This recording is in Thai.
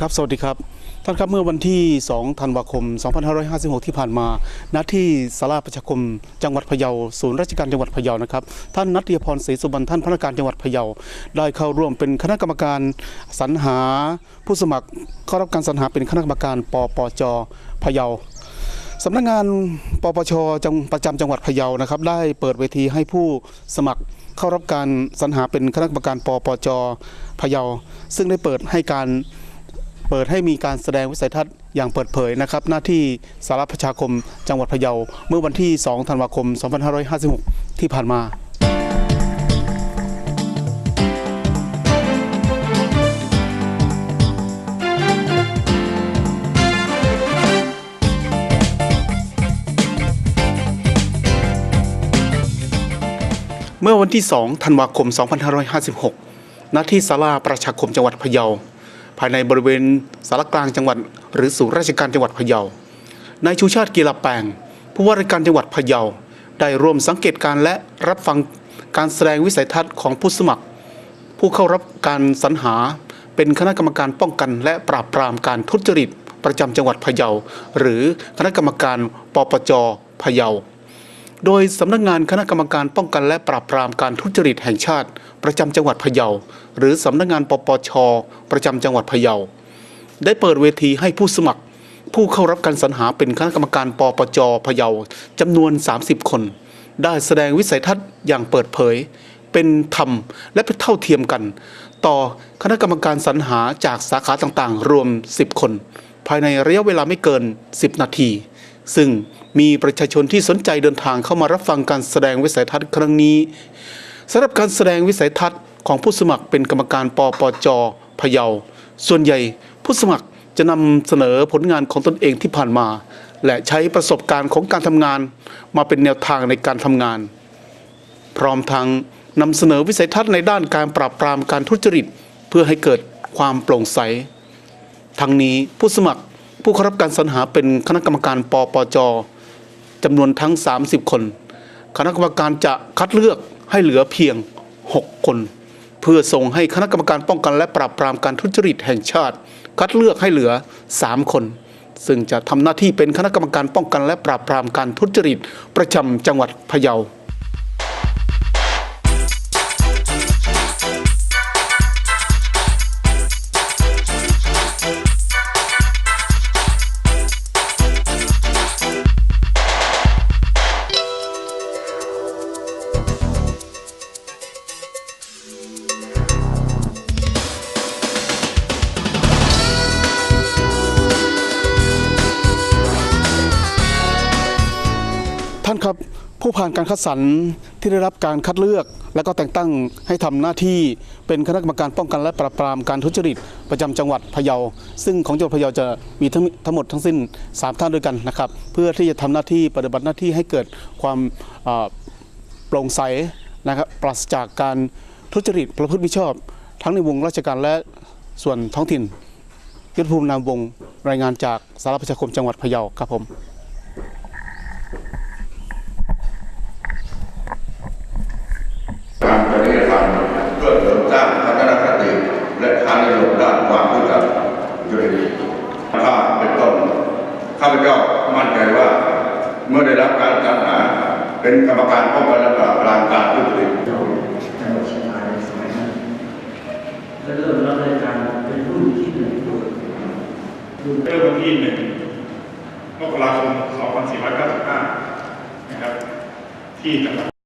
ครับ สวัสดีครับ ท่านครับเมื่อวันที่ 2 ธันวาคม 2556 ที่ผ่านมา ณ ที่ศาลาประชาคม จังหวัดพะเยา ศูนย์ราชการจังหวัดพะเยา นะครับ ท่านนัทยพรศรีสุบรรณท่านพนักงานจังหวัดพะเยา ได้เข้าร่วมเป็นคณะกรรมการสรรหา ผู้สมัครเข้ารับการสรรหาเป็นคณะกรรมการปปจพะเยาสำนักงานปปชจังประจำจังหวัดพะเยานะครับ ได้เปิดเวทีให้ผู้สมัครเข้ารับการสรรหาเป็นคณะกรรมการปปจพะเยา ซึ่งได้เปิดให้การ เปิดให้มีการแสดงวิสัยทัศน์อย่างเปิดเผยนะครับ หน้าที่สารประชาคมจังหวัดพะเยา เมื่อวันที่ 2 ธันวาคม 2556 ที่ผ่านมาเมื่อวันที่ 2 ธันวาคม 2556 ณ ที่ศาลาประชาคมจังหวัดพะเยา ภายในบริเวณสารกลางจังหวัด หรือศูนย์ราชการจังหวัดพะเยานายชูชาติกีฬาแปลงผู้ว่าราชการจังหวัดพะเยาได้ร่วมสังเกตการและรับฟังการแสดงวิสัยทัศน์ของผู้สมัคร ผู้เข้ารับการสรรหา เป็นคณะกรรมการป้องกันและปราบปรามการทุจริต ประจำจังหวัดพะเยาหรือคณะกรรมการปปจพะเยา โดยสำนักงานคณะกรรมการป้องกันและปราบปรามการทุจริตแห่งชาติ ประจำจังหวัดพะเยา หรือสำนักงานปปช ประจำจังหวัดพะเยา ได้เปิดเวทีให้ผู้สมัคร ผู้เข้ารับการสรรหาเป็นคณะกรรมการปปจพะเยาจำนวน 30 คน ได้แสดงวิสัยทัศน์อย่างเปิดเผย เป็นธรรมและเป็นเท่าเทียมกัน ต่อคณะกรรมการสรรหาจากสาขาต่างๆ รวม 10 คน ภายในระยะเวลาไม่เกิน 10 นาที ซึ่งมีประชาชนที่สนใจเดินทางเข้ามารับฟังการแสดงวิสัยทัศน์ครั้งนี้สำหรับการแสดงวิสัยทัศน์ของผู้สมัครเป็นกรรมการปปจพะเยา ส่วนใหญ่ผู้สมัครจะนำเสนอผลงานของตนเองที่ผ่านมา และใช้ประสบการณ์ของการทำงาน มาเป็นแนวทางในการทำงาน พร้อมทั้งนำเสนอวิสัยทัศน์ในด้านการปราบปรามการทุจริต เพื่อให้เกิดความโปร่งใส ทั้งนี้ผู้สมัครผู้เข้ารับการสรรหาเป็นคณะกรรมการปปจจำนวนทั้ง 30 คน คณะกรรมการจะคัดเลือกให้เหลือเพียง 6 คน เพื่อส่งให้คณะกรรมการป้องกันและปราบปรามการทุจริตแห่งชาติ คัดเลือกให้เหลือ 3 คน ซึ่งจะทำหน้าที่เป็นคณะกรรมการป้องกันและปราบปรามการทุจริตประจำจังหวัดพะเยา ครับผู้ผ่านการคัดสรรที่ได้รับการคัดเลือก และก็แต่งตั้งให้ทำหน้าที่เป็นคณะกรรมการป้องกันและปราบปรามการทุจริตประจำจังหวัดพะเยา ซึ่งของจังหวัดพะเยาจะมีทั้งทั้งหมดทั้งสิ้น 3 ท่านด้วยกันนะครับ เพื่อที่จะทำหน้าที่ปฏิบัติหน้าที่ให้เกิดความโปร่งใสนะครับปราศจากการทุจริตประพฤติมิชอบ ทั้งในวงราชการและส่วนท้องถิ่นยุทธภูมินามวงรายงานจากสารประชาคมจังหวัดพะเยาครับผม การปฏิบัติธรรมเพื่อเสริมสร้างทัศนคติและทางนิยมด้านความรู้จักจุลนีถ้าเป็นต้นข้าพเจ้ามั่นใจว่า เมื่อได้รับการสรรหาเป็นกรรมการป้องกันและปราบปรามการทุจริตจังหวัดเชียงรายในสมัยนั้นก็เริ่มรับราชการเป็นรุ่นที่หนึ่งรุ่นเริ่มวันที่1มกราคม 2495 นะครับ ที่จังหวัด